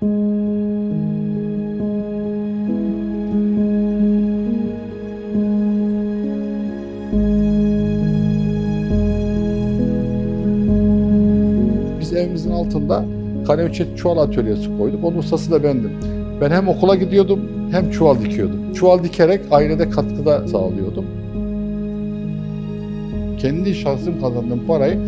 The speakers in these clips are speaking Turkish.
Biz evimizin altında Kaneviçe çuval atölyesi koyduk. Onun ustası da bendim. Ben hem okula gidiyordum hem çuval dikiyordum. Çuval dikerek ailede katkıda sağlıyordum. Kendi şahsım kazandığım parayı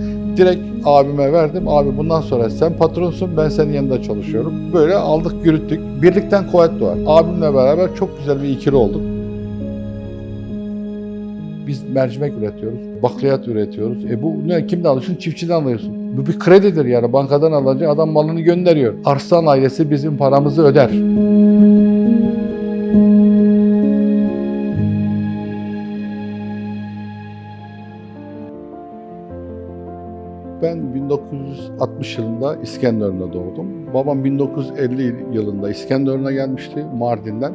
direkt abime verdim. Abi bundan sonra sen patronsun, ben senin yanında çalışıyorum. Böyle aldık yürüttük. Birlikten kuvvet doğar. Abimle beraber çok güzel bir ikili olduk. Biz mercimek üretiyoruz, bakliyat üretiyoruz. E bu ne? Kimden alıyorsun? Çiftçiden alıyorsun. Bu bir kredidir yani. Bankadan alınca adam malını gönderiyor. Arslan ailesi bizim paramızı öder. Ben 1960 yılında İskenderun'da doğdum. Babam 1950 yılında İskenderun'a gelmişti Mardin'den.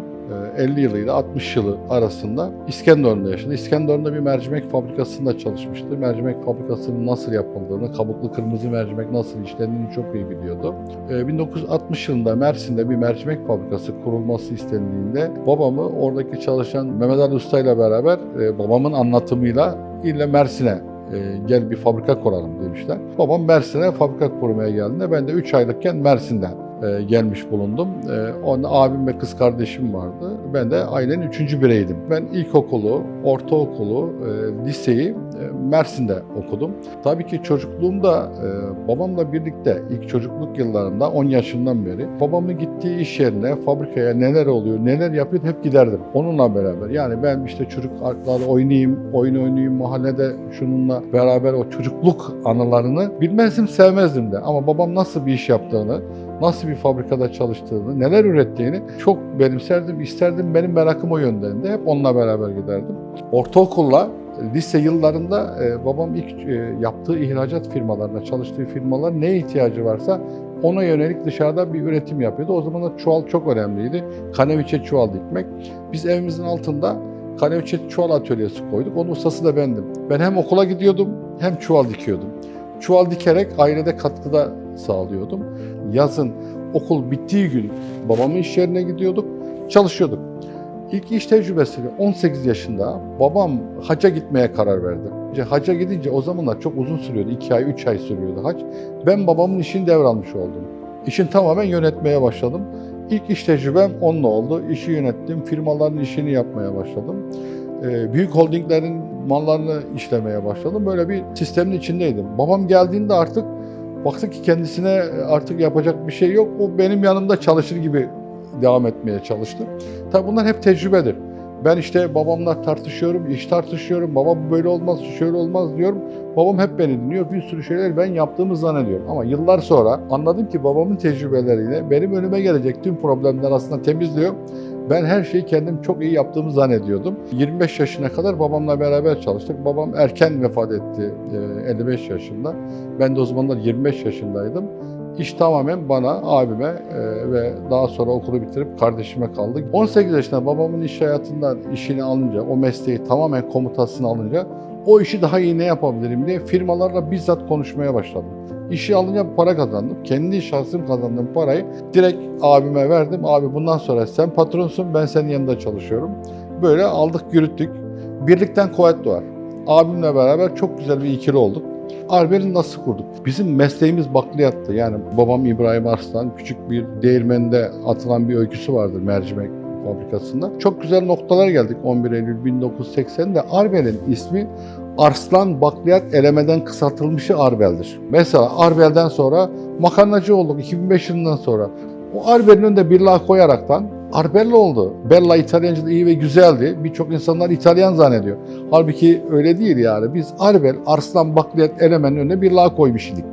Ee, 50 yılıyla 60 yılı arasında İskenderun'da yaşadı. İskenderun'da bir mercimek fabrikasında çalışmıştı. Mercimek fabrikasının nasıl yapıldığını, kabuklu kırmızı mercimek nasıl işlendiğini çok iyi biliyordu. Ee, 1960 yılında Mersin'de bir mercimek fabrikası kurulması istendiğinde babamı oradaki çalışan Mehmet Ali Usta ile beraber e, babamın anlatımıyla ille Mersin'e e, gel bir fabrika kuralım demişler. Babam Mersin'e fabrika kurmaya geldiğinde ben de 3 aylıkken Mersin'de e, gelmiş bulundum. E, onun abim ve kız kardeşim vardı. Ben de ailenin üçüncü bireydim. Ben ilkokulu, ortaokulu, e, liseyi e, Mersin'de okudum. Tabii ki çocukluğumda babamla birlikte ilk çocukluk yıllarında 10 yaşından beri babamın gittiği iş yerine, fabrikaya neler oluyor, neler yapıyor hep giderdim. Onunla beraber. Yani ben işte çocuklarla oynayayım, oyun oynayayım, mahallede şununla beraber o çocukluk anılarını bilmezdim, sevmezdim de. Ama babam nasıl bir iş yaptığını, nasıl bir fabrikada çalıştığını, neler ürettiğini çok benimserdim, isterdim. Benim merakım o yöndeydi. Hep onunla beraber giderdim. Ortaokulla lise yıllarında e, babam ilk e, yaptığı ihracat firmalarında, çalıştığı firmalar neye ihtiyacı varsa ona yönelik dışarıda bir üretim yapıyordu. O zaman da çuval çok önemliydi. Kaneviçe çuval dikmek. Biz evimizin altında Kaneviçe çuval atölyesi koyduk. Onun ustası da bendim. Ben hem okula gidiyordum hem çuval dikiyordum. Çuval dikerek ailede katkıda sağlıyordum. Yazın okul bittiği gün babamın iş yerine gidiyorduk, çalışıyorduk. İlk iş tecrübesiyle 18 yaşında babam haca gitmeye karar verdi. İşte Haca gidince o zamanlar çok uzun sürüyordu. 2 ay, 3 ay sürüyordu hac. Ben babamın işini devralmış oldum. İşin tamamen yönetmeye başladım. İlk iş tecrübem onunla oldu. İşi yönettim, firmaların işini yapmaya başladım. Ee, büyük holdinglerin mallarını işlemeye başladım. Böyle bir sistemin içindeydim. Babam geldiğinde artık baktı ki kendisine artık yapacak bir şey yok. O benim yanımda çalışır gibi devam etmeye çalıştı. Tabii bunlar hep tecrübedir. Ben işte babamla tartışıyorum, iş tartışıyorum. Baba bu böyle olmaz, şöyle olmaz diyorum. Babam hep beni dinliyor. Bir sürü şeyler ben yaptığımı zannediyorum. Ama yıllar sonra anladım ki babamın tecrübeleriyle benim önüme gelecek tüm problemler aslında temizliyor. Ben her şeyi kendim çok iyi yaptığımı zannediyordum. 25 yaşına kadar babamla beraber çalıştık. Babam erken vefat etti e, 55 yaşında. Ben de o zamanlar 25 yaşındaydım. İş tamamen bana, abime e, ve daha sonra okulu bitirip kardeşime kaldı. 18 yaşında babamın iş hayatından işini alınca, o mesleği tamamen komutasını alınca o işi daha iyi ne yapabilirim diye firmalarla bizzat konuşmaya başladım. İşi alınca para kazandım. Kendi şahsım kazandığım parayı direkt abime verdim. Abi bundan sonra sen patronsun, ben senin yanında çalışıyorum. Böyle aldık yürüttük. Birlikten kuvvet doğar. Abimle beraber çok güzel bir ikili olduk. Arbeleri nasıl kurduk? Bizim mesleğimiz bakliyattı. Yani babam İbrahim Arslan küçük bir değirmende atılan bir öyküsü vardır mercimek fabrikasında. Çok güzel noktalar geldik 11 Eylül 1980'de. Arbel'in ismi Arslan Bakliyat Eleme'den kısaltılmışı Arbel'dir. Mesela Arbel'den sonra makarnacı olduk 2005 yılından sonra. O Arbel'in önünde bir la koyaraktan Arbella oldu. Bella İtalyanca'da iyi ve güzeldi. Birçok insanlar İtalyan zannediyor. Halbuki öyle değil yani. Biz Arbel, Arslan Bakliyat Elemen'in önüne bir la koymuş idik.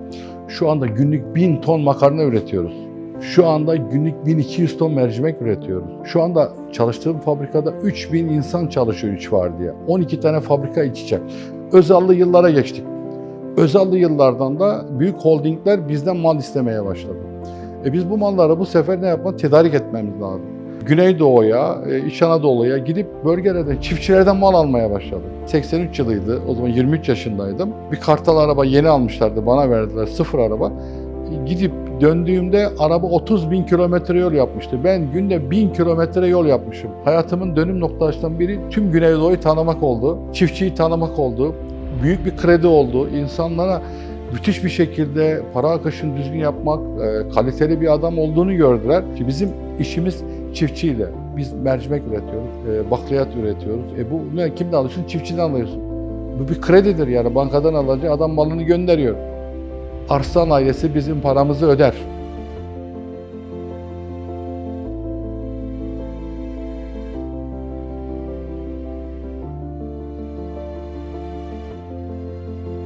Şu anda günlük 1000 ton makarna üretiyoruz. Şu anda günlük 1200 ton mercimek üretiyoruz. Şu anda çalıştığım fabrikada 3000 insan çalışıyor 3 var diye. 12 tane fabrika iç içe. Özallı yıllara geçtik. Özallı yıllardan da büyük holdingler bizden mal istemeye başladı. E biz bu malları bu sefer ne yapmak? Tedarik etmemiz lazım. Güneydoğu'ya, e, İç Anadolu'ya gidip bölgelerden, çiftçilerden mal almaya başladık. 83 yılıydı, o zaman 23 yaşındaydım. Bir kartal araba yeni almışlardı, bana verdiler, sıfır araba. Gidip döndüğümde araba 30 bin kilometre yol yapmıştı. Ben günde 1000 kilometre yol yapmışım. Hayatımın dönüm noktalarından biri tüm Güneydoğu'yu tanımak oldu. Çiftçiyi tanımak oldu. Büyük bir kredi oldu. İnsanlara müthiş bir şekilde para akışını düzgün yapmak, e, kaliteli bir adam olduğunu gördüler. Ki bizim işimiz çiftçiyle. Biz mercimek üretiyoruz, e, bakliyat üretiyoruz. E bu ne kimden alıyorsun? Çiftçiden alıyorsun. Bu bir kredidir yani bankadan alınca adam malını gönderiyor. Arslan ailesi bizim paramızı öder.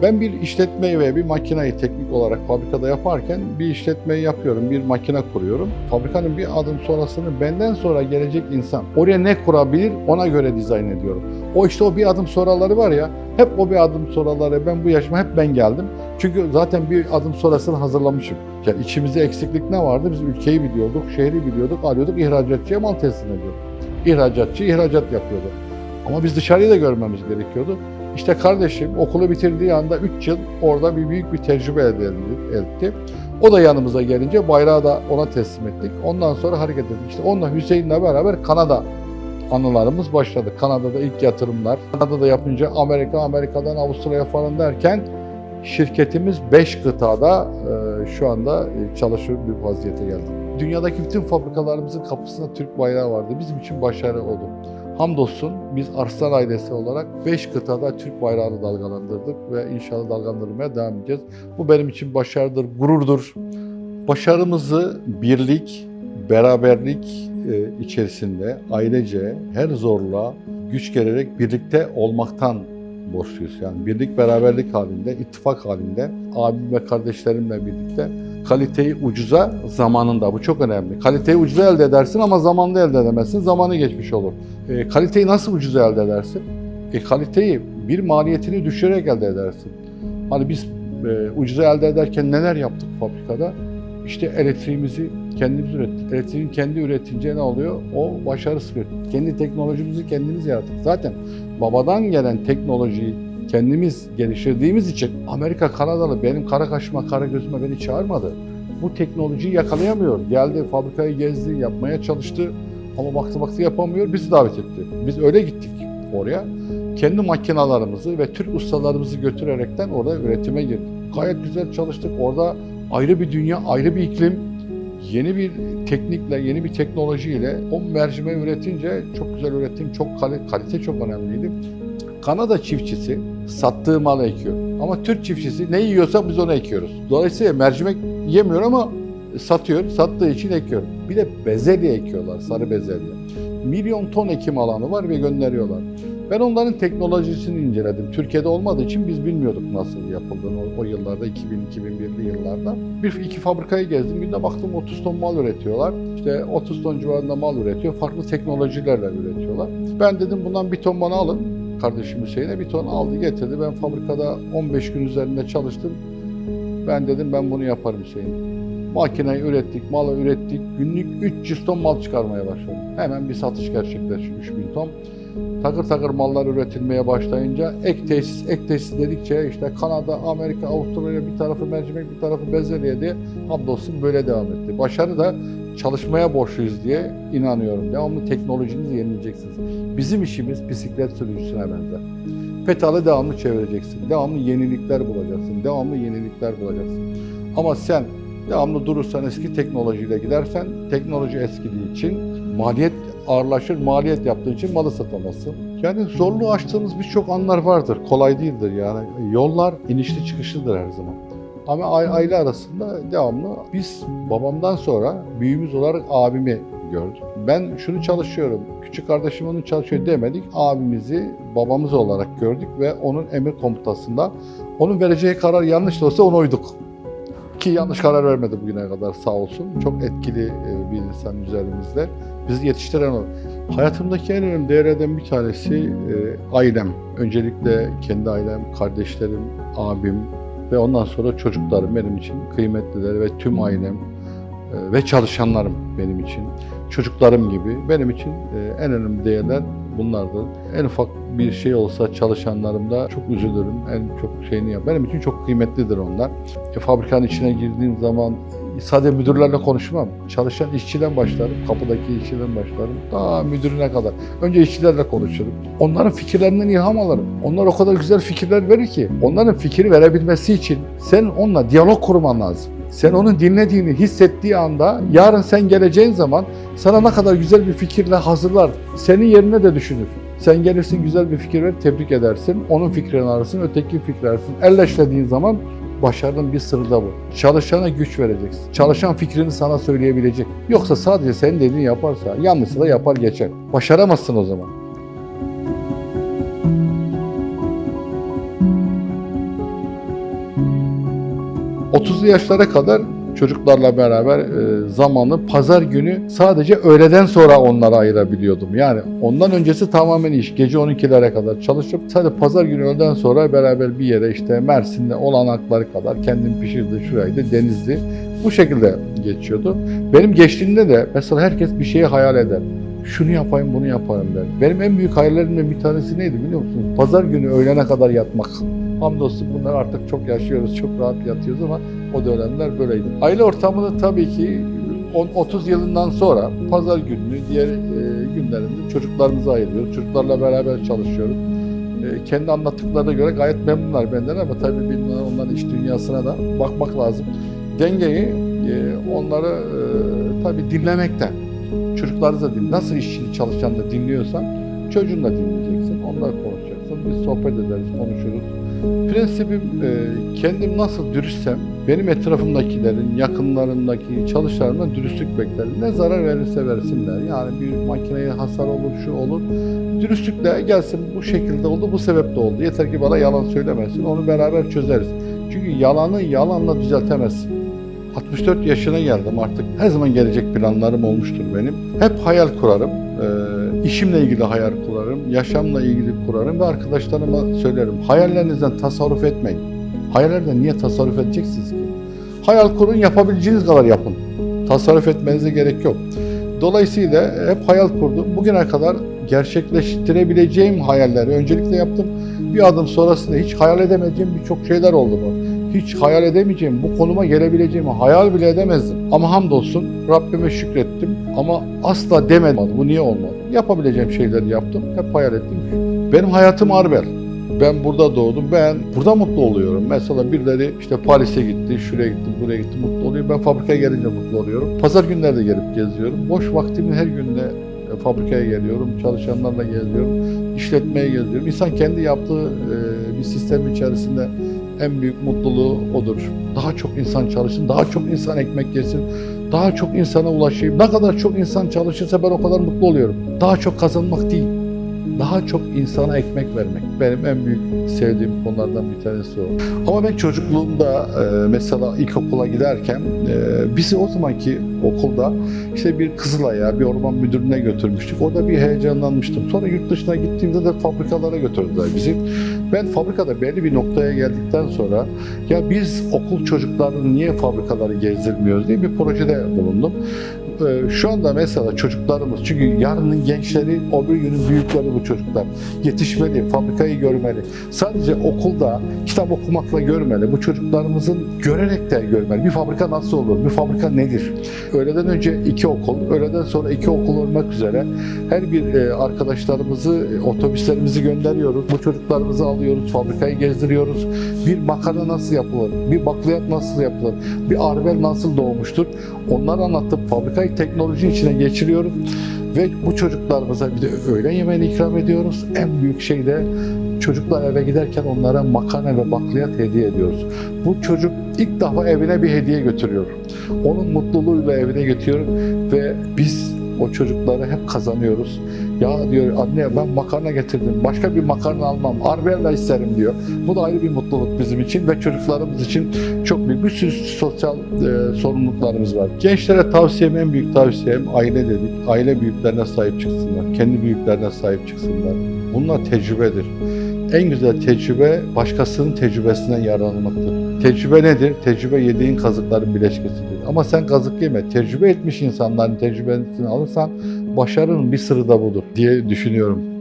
Ben bir işletmeyi ve bir makinayı teknik olarak fabrikada yaparken bir işletmeyi yapıyorum, bir makine kuruyorum. Fabrikanın bir adım sonrasını benden sonra gelecek insan oraya ne kurabilir ona göre dizayn ediyorum. O işte o bir adım sonraları var ya, hep o bir adım sonraları ben bu yaşıma hep ben geldim. Çünkü zaten bir adım sonrasını hazırlamışım. Yani içimizde eksiklik ne vardı? Biz ülkeyi biliyorduk, şehri biliyorduk, alıyorduk, ihracatçıya mal teslim ediyorduk. İhracatçı ihracat yapıyordu. Ama biz dışarıyı da görmemiz gerekiyordu. İşte kardeşim okulu bitirdiği anda 3 yıl orada bir büyük bir tecrübe elde etti. O da yanımıza gelince bayrağı da ona teslim ettik. Ondan sonra hareket ettik. İşte onunla Hüseyin'le beraber Kanada anılarımız başladı. Kanada'da ilk yatırımlar. Kanada'da yapınca Amerika, Amerika'dan Avustralya falan derken şirketimiz 5 kıtada e, şu anda e, çalışır bir vaziyete geldi. Dünyadaki bütün fabrikalarımızın kapısında Türk bayrağı vardı. Bizim için başarı oldu. Hamdolsun biz Arslan ailesi olarak 5 kıtada Türk bayrağını dalgalandırdık ve inşallah dalgalandırmaya devam edeceğiz. Bu benim için başarıdır, gururdur. Başarımızı birlik, beraberlik e, içerisinde ailece her zorluğa güç gelerek birlikte olmaktan borçluyuz. Yani birlik beraberlik halinde, ittifak halinde abim ve kardeşlerimle birlikte kaliteyi ucuza zamanında. Bu çok önemli. Kaliteyi ucuza elde edersin ama zamanında elde edemezsin. Zamanı geçmiş olur. E, kaliteyi nasıl ucuza elde edersin? E, kaliteyi bir maliyetini düşürerek elde edersin. Hani biz e, ucuza elde ederken neler yaptık fabrikada? İşte elektriğimizi kendimiz ürettik. Elektriğin kendi üretince ne oluyor? O üretiyor. Kendi teknolojimizi kendimiz yarattık. Zaten babadan gelen teknolojiyi kendimiz geliştirdiğimiz için Amerika Kanadalı benim kara kaşıma kara gözüme beni çağırmadı. Bu teknolojiyi yakalayamıyor. Geldi fabrikayı gezdi, yapmaya çalıştı ama baktı baktı yapamıyor. Bizi davet etti. Biz öyle gittik oraya. Kendi makinalarımızı ve Türk ustalarımızı götürerekten orada üretime girdik. Gayet güzel çalıştık. Orada ayrı bir dünya, ayrı bir iklim, yeni bir teknikle, yeni bir teknolojiyle o mercimeği üretince çok güzel ürettim. Çok kalite, kalite çok önemliydi. Kanada çiftçisi sattığı malı ekiyor. Ama Türk çiftçisi ne yiyorsa biz onu ekiyoruz. Dolayısıyla mercimek yemiyor ama satıyor. Sattığı için ekiyor. Bir de bezelye ekiyorlar, sarı bezelye. Milyon ton ekim alanı var ve gönderiyorlar. Ben onların teknolojisini inceledim. Türkiye'de olmadığı için biz bilmiyorduk nasıl yapıldığını o, o yıllarda, 2000-2001'li yıllarda. Bir iki fabrikayı gezdim. Bir de baktım 30 ton mal üretiyorlar. İşte 30 ton civarında mal üretiyor. Farklı teknolojilerle üretiyorlar. Ben dedim bundan bir ton bana alın. Kardeşim Hüseyin'e bir ton aldı getirdi. Ben fabrikada 15 gün üzerinde çalıştım. Ben dedim ben bunu yaparım Hüseyin. Makineyi ürettik, malı ürettik. Günlük 300 ton mal çıkarmaya başladık. Hemen bir satış gerçekleşti 3000 ton. Takır takır mallar üretilmeye başlayınca ek tesis, ek tesis dedikçe işte Kanada, Amerika, Avustralya bir tarafı mercimek, bir tarafı bezelye diye hamdolsun böyle devam etti. Başarı da çalışmaya borçluyuz diye inanıyorum. Devamlı teknolojinizi yenileyeceksiniz. Bizim işimiz bisiklet sürücüsüne benzer. Petalı devamlı çevireceksin. Devamlı yenilikler bulacaksın. Devamlı yenilikler bulacaksın. Ama sen devamlı durursan eski teknolojiyle gidersen teknoloji eskidiği için maliyet ağırlaşır. Maliyet yaptığın için malı satamazsın. Yani zorluğu aştığımız birçok anlar vardır. Kolay değildir yani. Yollar inişli çıkışlıdır her zaman. Ama aile arasında devamlı biz babamdan sonra büyüğümüz olarak abimi gördük. Ben şunu çalışıyorum, küçük kardeşim onu çalışıyor demedik. Abimizi babamız olarak gördük ve onun emir komutasında onun vereceği karar yanlış da olsa ona uyduk. Ki yanlış karar vermedi bugüne kadar sağ olsun. Çok etkili e, bir insan üzerimizde. Bizi yetiştiren o. Hayatımdaki en önemli değerlerden bir tanesi e, ailem. Öncelikle kendi ailem, kardeşlerim, abim, ve ondan sonra çocuklarım benim için kıymetliler ve tüm ailem e, ve çalışanlarım benim için çocuklarım gibi benim için e, en önemli değerler bunlardır. En ufak bir şey olsa çalışanlarımda çok üzülürüm. En çok şeyini yap. Benim için çok kıymetlidir onlar. E, fabrikanın içine girdiğim zaman sadece müdürlerle konuşmam. Çalışan işçiden başlarım, kapıdaki işçiden başlarım. Daha müdürüne kadar. Önce işçilerle konuşurum. Onların fikirlerinden ilham alırım. Onlar o kadar güzel fikirler verir ki. Onların fikri verebilmesi için sen onunla diyalog kurman lazım. Sen onun dinlediğini hissettiği anda yarın sen geleceğin zaman sana ne kadar güzel bir fikirle hazırlar. Senin yerine de düşünür. Sen gelirsin güzel bir fikir ver, tebrik edersin. Onun fikrini alırsın, öteki fikri alırsın. Elleşlediğin zaman başarının bir sırrı da bu. Çalışana güç vereceksin. Çalışan fikrini sana söyleyebilecek. Yoksa sadece senin dediğini yaparsa, yanlışsa da yapar geçer. Başaramazsın o zaman. 30'lu yaşlara kadar çocuklarla beraber e, zamanı pazar günü sadece öğleden sonra onlara ayırabiliyordum. Yani ondan öncesi tamamen iş. Gece 12'lere kadar çalışıp sadece pazar günü öğleden sonra beraber bir yere işte Mersin'de olanakları kadar kendim pişirdi şuraydı Denizli. Bu şekilde geçiyordu. Benim geçtiğimde de mesela herkes bir şeyi hayal eder. Şunu yapayım bunu yapayım der. Benim en büyük hayallerimden bir tanesi neydi biliyor musunuz? Pazar günü öğlene kadar yatmak. Hamdolsun bunlar artık çok yaşıyoruz, çok rahat yatıyoruz ama o dönemler böyleydi. Aile ortamını tabii ki 30 yılından sonra pazar gününü, diğer e, günlerinde çocuklarımıza ayırıyoruz. Çocuklarla beraber çalışıyoruz. E, kendi anlattıklarına göre gayet memnunlar benden ama tabii bilmem onların iş dünyasına da bakmak lazım. Dengeyi e, onları tabii dinlemekten. Çocuklarınıza din. Nasıl işçi çalışan da dinliyorsan çocuğunu da dinleyeceksin. Onunla konuşacaksın. Biz sohbet ederiz, konuşuruz. Prensibim kendim nasıl dürüstsem benim etrafımdakilerin, yakınlarındaki çalışanlarımdan dürüstlük beklerim. Ne zarar verirse versinler. Yani bir makineye hasar olur, şu olur. Dürüstlükle gelsin bu şekilde oldu, bu sebeple oldu. Yeter ki bana yalan söylemesin, onu beraber çözeriz. Çünkü yalanı yalanla düzeltemezsin. 64 yaşına geldim artık. Her zaman gelecek planlarım olmuştur benim. Hep hayal kurarım. Ee, işimle ilgili hayal kurarım. Yaşamla ilgili kurarım ve arkadaşlarıma söylerim. Hayallerinizden tasarruf etmeyin. Hayallerden niye tasarruf edeceksiniz ki? Hayal kurun, yapabileceğiniz kadar yapın. Tasarruf etmenize gerek yok. Dolayısıyla hep hayal kurdum. Bugüne kadar gerçekleştirebileceğim hayalleri öncelikle yaptım. Bir adım sonrasında hiç hayal edemeyeceğim birçok şeyler oldu mu? hiç hayal edemeyeceğim, bu konuma gelebileceğimi hayal bile edemezdim. Ama hamdolsun Rabbime şükrettim ama asla demedim. Bu niye olmadı? Yapabileceğim şeyleri yaptım, hep hayal ettim. Benim hayatım Arbel. Ben burada doğdum, ben burada mutlu oluyorum. Mesela birileri işte Paris'e gitti, şuraya gitti, buraya gitti, mutlu oluyor. Ben fabrikaya gelince mutlu oluyorum. Pazar günleri de gelip geziyorum. Boş vaktimin her günde e, fabrikaya geliyorum, çalışanlarla geziyorum, işletmeye geziyorum. İnsan kendi yaptığı e, bir sistem içerisinde en büyük mutluluğu odur. Daha çok insan çalışsın, daha çok insan ekmek yesin, daha çok insana ulaşayım. Ne kadar çok insan çalışırsa ben o kadar mutlu oluyorum. Daha çok kazanmak değil, daha çok insana ekmek vermek. Benim en büyük sevdiğim konulardan bir tanesi o. Ama ben çocukluğumda e, mesela ilkokula giderken e, bizi o zamanki okulda işte bir Kızılay'a, bir orman müdürlüğüne götürmüştük. Orada bir heyecanlanmıştım. Sonra yurt dışına gittiğimde de fabrikalara götürdüler bizi. Ben fabrikada belli bir noktaya geldikten sonra ya biz okul çocuklarını niye fabrikaları gezdirmiyoruz diye bir projede bulundum. Ee, Şu anda mesela çocuklarımız, çünkü yarının gençleri, o bir günün büyükleri bu çocuklar. Yetişmeli, fabrikayı görmeli. Sadece okulda kitap okumakla görmeli. Bu çocuklarımızın görerek de görmeli. Bir fabrika nasıl olur? Bir fabrika nedir? Öğleden önce iki okul, öğleden sonra iki okul olmak üzere her bir e, arkadaşlarımızı, e, otobüslerimizi gönderiyoruz. Bu çocuklarımızı alıyoruz, fabrikayı gezdiriyoruz. Bir makarna nasıl yapılır? Bir bakliyat nasıl yapılır? Bir arbel nasıl doğmuştur? Onları anlatıp fabrikayı teknoloji içine geçiriyoruz. Ve bu çocuklarımıza bir de öğlen yemeğini ikram ediyoruz. En büyük şey de çocuklar eve giderken onlara makarna ve bakliyat hediye ediyoruz. Bu çocuk ilk defa evine bir hediye götürüyor. Onun mutluluğuyla evine götürüyor ve biz o çocukları hep kazanıyoruz. Ya diyor anne ben makarna getirdim. Başka bir makarna almam. Arbella isterim diyor. Bu da ayrı bir mutluluk bizim için ve çocuklarımız için çok büyük bir sürü sosyal e, sorumluluklarımız var. Gençlere tavsiyem en büyük tavsiyem aile dedik. Aile büyüklerine sahip çıksınlar. Kendi büyüklerine sahip çıksınlar. Bunlar tecrübedir. En güzel tecrübe başkasının tecrübesinden yararlanmaktır. Tecrübe nedir? Tecrübe yediğin kazıkların bileşkesidir. Ama sen kazık yeme. Tecrübe etmiş insanların tecrübesini alırsan başarının bir sırrı da budur diye düşünüyorum.